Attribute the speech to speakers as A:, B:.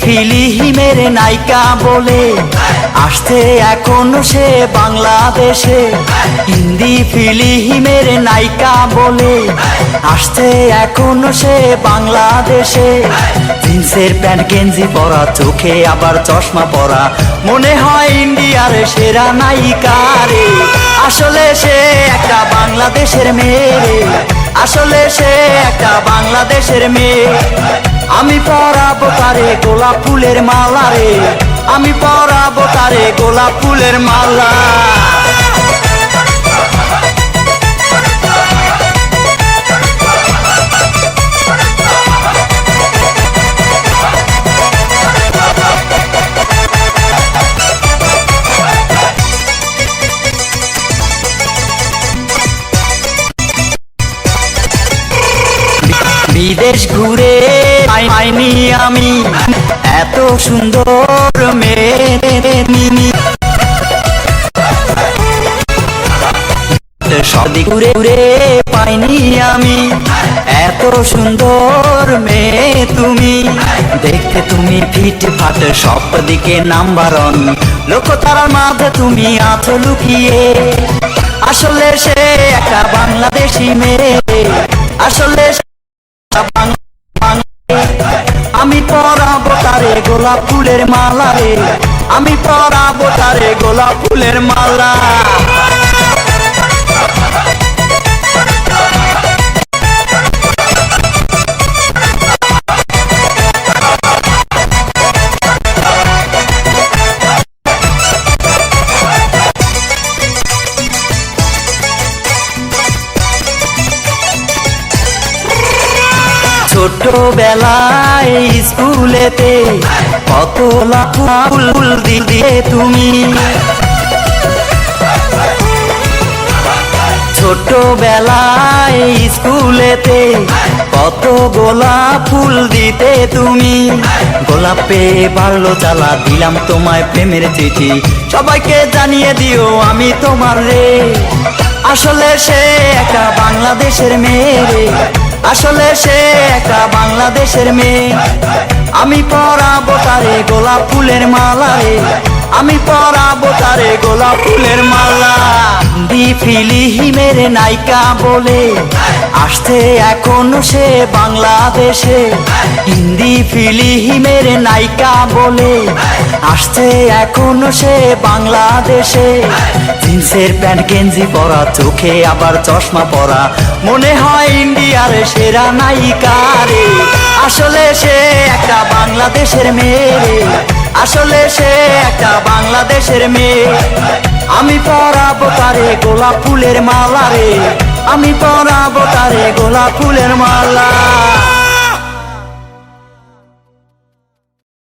A: ফিলিহিমের নায়িকা বলে। আসছে এখন সে বাংলাদেশে। হিন্দি ফিলিহিমের নায়িকা বলে। আসছে এখন সে বাংলাদেশে। জিন্সের প্যান্ট, গেঞ্জি পরা, চোখে আবার চশমা পরা। মনে হয় ইন্ডিয়ার সেরা নায়িকা রে। আসলে সে একটা বাংলাদেশের মেয়ে আসলে সে একটা বাংলাদেশের মেয়ে। আমি পরাবো তারে গোলাপ ফুলের মালা রে। আমি পরাবো তারে গোলাপ ফুলের মালা। বিদেশ ঘুরে পাইনি আমি। এত সুন্দর মেয়ে। মিনি সব ঘুরে ঘুরে পাইনি আমি। এত সুন্দর মেয়ে তুমি। দেখতে তুমি ফিট ফাট, সব দিকে নাম্বার লোক তারার মাঝে তুমি আছো লুকিয়ে। আসলে সে একটা বাংলাদেশি মেয়ে। আসলে গোলাপ ফুলের মালা রে। আমি পরাবো তারে গোলাপ ফুলের মালা। ছোটবেলায় স্কুলেতে কত লাফ ফুল ফুল দিয়ে তুমি? ছোটবেলায় স্কুলেতে কত গোলাপ ফুল দিতে তুমি? গোলাপে বাড়লো চালা দিলাম তোমায় প্রেমের চিঠি। সবাইকে জানিয়ে দিও আমি তোমার রে। আসলে সে একটা বাংলাদেশের মেয়ে আসলে সে একটা বাংলাদেশের মেয়ে। আমি পরাবো তারে গোলাপ ফুলের মালা আমি পরাবো তারে গোলাপ ফুলের মালা দি ফিলিহিমের নায়িকা বলে। আসছে এখন সে বাংলাদেশে। হিন্দি ফিলিহিমের নায়িকা বলে। আসছে এখন সে বাংলাদেশে। জিন্সের প্যান্ট, গেঞ্জি পরা, চোখে আবার চশমা পরা। মনে হয় ইন্ডিয়ার সেরা নায়িকা রে। আসলে সে একটা বাংলাদেশের মেয়ে। আসলে সে একটা বাংলাদেশের মেয়ে। আমি পরাবো তারে গোলাপ ফুলের মালা রে। আমি পরাবো তারে গোলাপ ফুলের মালা।